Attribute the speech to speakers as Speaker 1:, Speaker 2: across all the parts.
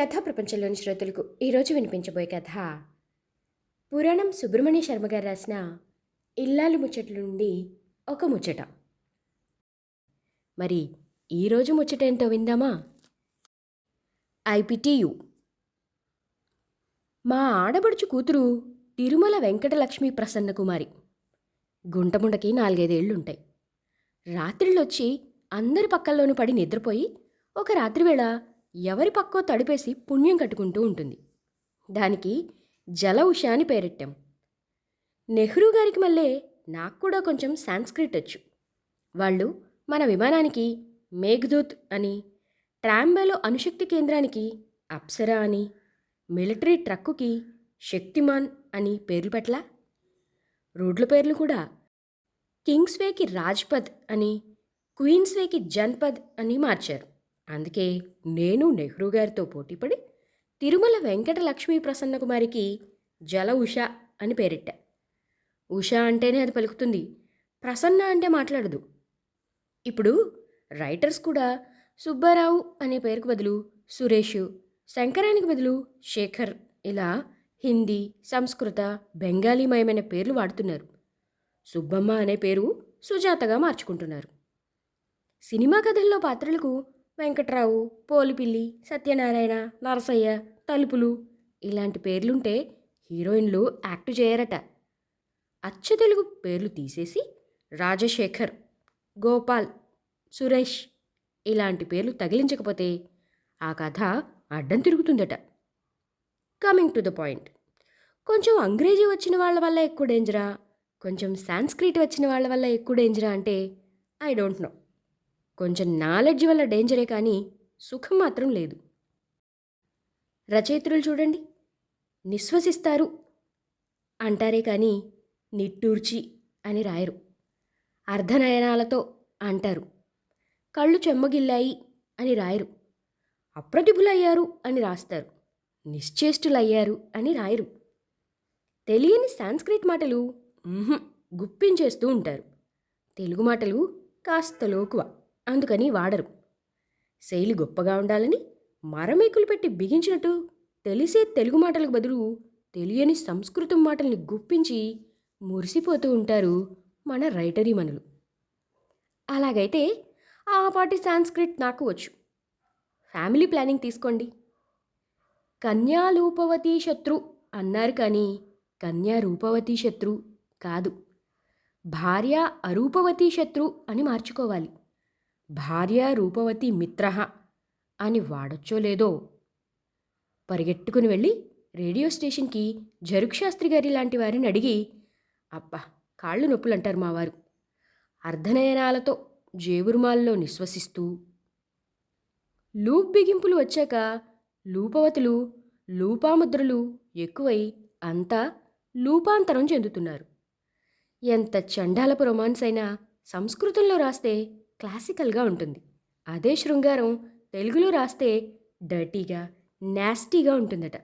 Speaker 1: కథా ప్రపంచంలోని శ్రోతలకు ఈరోజు వినిపించబోయే కథ. పురాణం సుబ్రహ్మణ్య శర్మ గారు రాసిన ఇల్లాలు ముచ్చట్ల నుండి ఒక ముచ్చట. మరి ఈరోజు ముచ్చట ఏంటో విందామా? ఐపిటియు మా ఆడబడుచు కూతురు తిరుమల వెంకటలక్ష్మి ప్రసన్న కుమారి. గుంటముండకి నాలుగైదేళ్ళుంటాయి. రాత్రిళ్ళొచ్చి అందరి పక్కల్లోనూ పడి నిద్రపోయి ఒక రాత్రివేళ ఎవరి పక్కో తడిపేసి పుణ్యం కట్టుకుంటూ ఉంటుంది. దానికి జల ఉష అని పేరెట్టాం. నెహ్రూ గారికి మళ్ళీ నాకు కూడా కొంచెం సాంస్క్రిట్ వచ్చు. వాళ్ళు మన విమానానికి మేఘదూత్ అని ట్రాంబేలో అణుశక్తి కేంద్రానికి అప్సరా అని మిలిటరీ ట్రక్కుకి శక్తిమాన్ అని పేర్లు పెట్టలా? రోడ్ల పేర్లు కూడా కింగ్స్వేకి రాజ్పథ్ అని క్వీన్స్వేకి జన్పద్ అని మార్చారు. అందుకే నేను నెహ్రూ గారితో పోటీపడి తిరుమల వెంకట లక్ష్మీ ప్రసన్న కుమారికి జల ఉష అని పేరెట్టా. ఉష అంటేనే అది పలుకుతుంది ప్రసన్న అంటే మాట్లాడదు. ఇప్పుడు రైటర్స్ కూడా సుబ్బారావు అనే పేరుకు బదులు సురేష్ శంకరానికి బదులు శేఖర్ ఇలా హిందీ సంస్కృత బెంగాలీమయమైన పేర్లు వాడుతున్నారు. సుబ్బమ్మ అనే పేరు సుజాతగా మార్చుకుంటున్నారు. సినిమా కథల్లో పాత్రలకు వెంకట్రావు పోలిపిల్లి సత్యనారాయణ నరసయ్య తలుపులు ఇలాంటి పేర్లుంటే హీరోయిన్లు యాక్ట్ చేయరట. అచ్చ తెలుగు పేర్లు తీసేసి రాజశేఖర్ గోపాల్ సురేష్ ఇలాంటి పేర్లు తగిలించకపోతే ఆ కథ అడ్డం తిరుగుతుందట. Coming to the point. కొంచెం అంగ్రేజీ వచ్చిన వాళ్ళ వల్ల ఎక్కువ డేంజరా? కొంచెం సాంస్క్రిట్ వచ్చిన వాళ్ళ వల్ల ఎక్కువ డేంజరా అంటే ఐ డోంట్ నో. కొంచెం నాలెడ్జ్ వల్ల డేంజరే కానీ సుఖం మాత్రం లేదు. రచయిత్రులు చూడండి నిశ్వసిస్తారు అంటారే కానీ నిట్టూర్చి అని రాయరు. అర్ధనయనాలతో అంటారు కళ్ళు చెమ్మగిల్లాయి అని రాయరు అప్రతిభులయ్యారు అని రాస్తారు నిశ్చేష్టులయ్యారు అని రాయరు. తెలియని సాంస్క్రిట్ మాటలు గుప్పించేస్తూ ఉంటారు. తెలుగు మాటలు కాస్త లోకువ. అందుకని వాడరు. శైలి గొప్పగా ఉండాలని మరమేకులు పెట్టి బిగించినట్టు తెలిసే తెలుగు మాటలకు బదులు తెలియని సంస్కృతం మాటల్ని గుప్పించి మురిసిపోతూ ఉంటారు మన రైటరీ మనులు. అలాగైతే ఆ పాటి సాంస్క్రిట్ నాకు వచ్చు. ఫ్యామిలీ ప్లానింగ్ తీసుకోండి. కన్యాలూపవతి శత్రు అన్నారు కానీ కన్యా రూపవతి శత్రు కాదు. భార్య అరూపవతి శత్రు అని మార్చుకోవాలి. భార్య రూపవతి మిత్ర అని వాడొచ్చో లేదో? పరిగెట్టుకుని వెళ్ళి రేడియో స్టేషన్కి జరుక్శాస్త్రి గారి లాంటి వారిని అడిగి అబ్బా కాళ్ళు నొప్పులు అంటారు మావారు. అర్ధనయనాలతో జేబురుమాల్లో నిశ్వసిస్తూ లూప్ బిగింపులు వచ్చాక లూపవతులు లూపాముద్రలు ఎక్కువై అంతా లూపాంతరం చెందుతున్నారు. ఎంత చండాలపు రొమాన్స్ అయినా సంస్కృతంలో రాస్తే క్లాసికల్గా ఉంటుంది. అదే శృంగారం తెలుగులో రాస్తే డర్టీగా నాస్టీగా ఉంటుందట.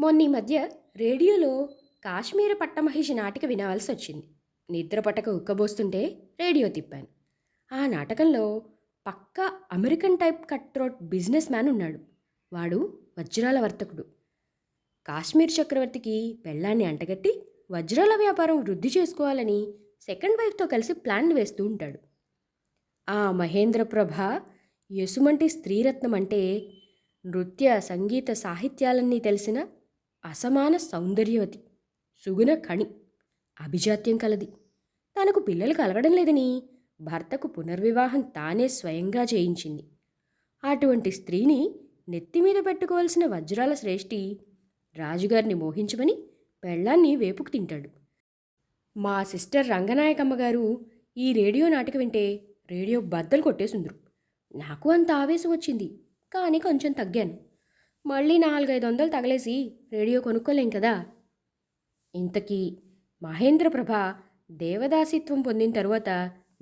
Speaker 1: మొన్న ఈ మధ్య రేడియోలో కాశ్మీర పట్టమహిషి నాటిక వినవలసి వచ్చింది. నిద్ర పట్టక ఉక్కబోస్తుంటే రేడియో తిప్పాను. ఆ నాటకంలో పక్కా American type cut throat businessman ఉన్నాడు. వాడు వజ్రాల వర్తకుడు. కాశ్మీర్ చక్రవర్తికి పెళ్ళాన్ని అంటగట్టి వజ్రాల వ్యాపారం వృద్ధి చేసుకోవాలని సెకండ్ వైఫ్తో కలిసి ప్లాన్ వేస్తూ ఉంటాడు. ఆ మహేంద్రప్రభ యశుమంటి యసుమంటి స్త్రీరత్నం అంటే నృత్య సంగీత సాహిత్యాలన్నీ తెలిసిన అసమాన సౌందర్యవతి సుగుణ కణి అభిజాత్యం కలది. తనకు పిల్లలు కలగడం లేదని భర్తకు పునర్వివాహం తానే స్వయంగా చేయించింది. అటువంటి స్త్రీని నెత్తిమీద పెట్టుకోవాల్సిన వజ్రాల శ్రేష్ఠి రాజుగారిని మోహించమని పెళ్ళాన్ని వేపుకు తింటాడు. మా సిస్టర్ రంగనాయకమ్మ గారు ఈ రేడియో నాటిక వింటే రేడియో బద్దలు కొట్టేసుందరు నాకు అంత ఆవేశం వచ్చింది కానీ కొంచెం తగ్గాను. మళ్ళీ నాలుగైదు వందలు తగలేసి రేడియో కొనుక్కోలేం కదా. ఇంతకీ మహేంద్రప్రభ దేవదాసిత్వం పొందిన తరువాత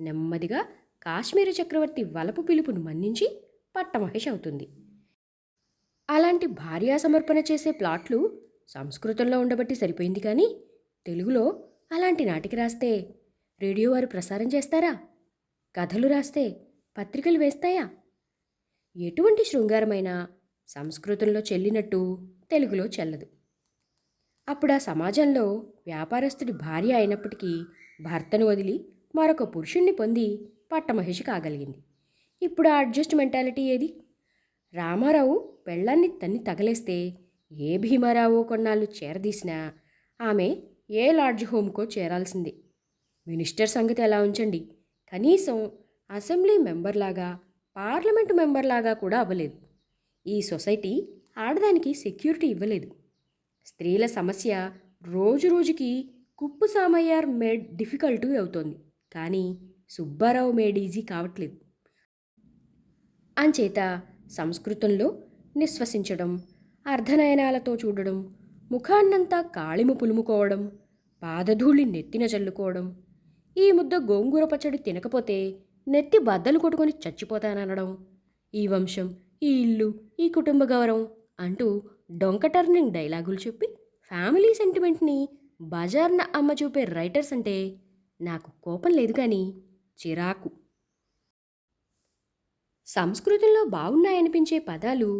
Speaker 1: నెమ్మదిగా కాశ్మీర చక్రవర్తి వలపు పిలుపును మన్నించి పట్టమహేష్ అవుతుంది. అలాంటి భార్యా సమర్పణ చేసే ప్లాట్లు సంస్కృతంలో ఉండబట్టి సరిపోయింది కానీ తెలుగులో అలాంటి నాటిక రాస్తే రేడియో వారు ప్రసారం చేస్తారా? కథలు రాస్తే పత్రికలు వేస్తాయా? ఎటువంటి శృంగారమైన సంస్కృతంలో చెల్లినట్టు తెలుగులో చెల్లదు. అప్పుడు ఆ సమాజంలో వ్యాపారస్తుడి భార్య అయినప్పటికీ భర్తను వదిలి మరొక పురుషుణ్ణి పొంది పట్టమహిషి కాగలిగింది. ఇప్పుడు ఆ అడ్జస్ట్ మెంటాలిటీ ఏది? రామారావు పెళ్ళాన్ని తన్ని తగలేస్తే ఏ భీమారావు కొన్నాళ్ళు చేరదీసినా ఆమె ఏ లాడ్జ్ హోమ్కో చేరాల్సిందే. మినిస్టర్ సంగతి ఎలా ఉంచండి. కనీసం అసెంబ్లీ మెంబర్లాగా పార్లమెంటు మెంబర్లాగా కూడా అవ్వలేదు. ఈ సొసైటీ ఆడదానికి సెక్యూరిటీ ఇవ్వలేదు. స్త్రీల సమస్య రోజు రోజుకి కుప్పు సామయ్యార్ మేడ్ డిఫికల్ట్ అవుతోంది. కానీ సుబ్బారావు మేడ్ ఈజీ కావట్లేదు. అంచేత సంస్కృతంలో నిశ్వసించడం అర్ధనయనాలతో చూడడం ముఖాన్నంతా కాళిము పులుముకోవడం పాదధూళి నెత్తిన చల్లుకోవడం. ఈ ముద్ద గోంగూర పచ్చడి తినకపోతే నెత్తి బద్దలు కొట్టుకొని చచ్చిపోతాననడం. ఈ వంశం ఈ ఇల్లు ఈ కుటుంబ గౌరవం అంటూ డొంక టర్నింగ్ డైలాగులు చెప్పి ఫ్యామిలీ సెంటిమెంట్ని బజార్న అమ్మ చూపే రైటర్స్ అంటే నాకు కోపం లేదు కానీ చిరాకు. సంస్కృతంలో బాగున్నాయనిపించే పదాలు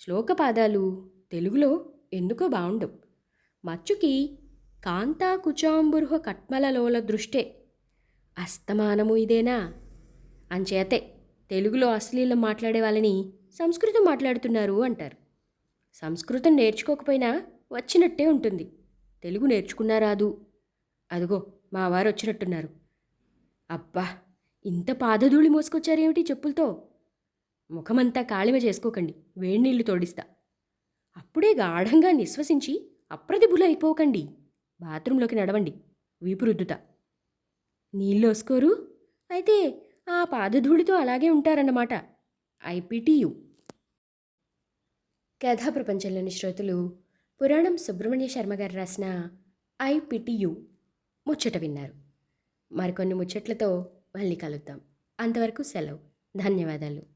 Speaker 1: శ్లోక పాదాలు తెలుగులో ఎందుకో బాగుండు మచ్చుకి కాంతా కుచాంబురుహ కట్మలలోల దృష్టే అస్తమానము ఇదేనా? అంచేతే తెలుగులో అశ్లీలం మాట్లాడే వాళ్ళని సంస్కృతం మాట్లాడుతున్నారు అంటారు. సంస్కృతం నేర్చుకోకపోయినా వచ్చినట్టే ఉంటుంది. తెలుగు నేర్చుకున్నా రాదు. అదిగో మా వారు వచ్చినట్టున్నారు. అబ్బా! ఇంత పాదధూళి మోసుకొచ్చారేమిటి చెప్పులతో? ముఖమంతా కాళిమ చేసుకోకండి. వేడి నీళ్ళు తోడిస్తా. అప్పుడే గాఢంగా నిశ్వసించి అప్రతిభులైపోకండి. బాత్రూంలోకి నడవండి. వీపు నీళ్ళోసుకోరు నీళ్ళు అయితే ఆ పాదధూళితో అలాగే ఉంటారన్నమాట. ఐపీటీయు. కథా ప్రపంచంలోని శ్రోతలు పురాణం సుబ్రహ్మణ్య శర్మ గారు రాసిన ఐపిటియు ముచ్చట విన్నారు. మరికొన్ని ముచ్చట్లతో మళ్ళీ కలుద్దాం. అంతవరకు సెలవు. ధన్యవాదాలు.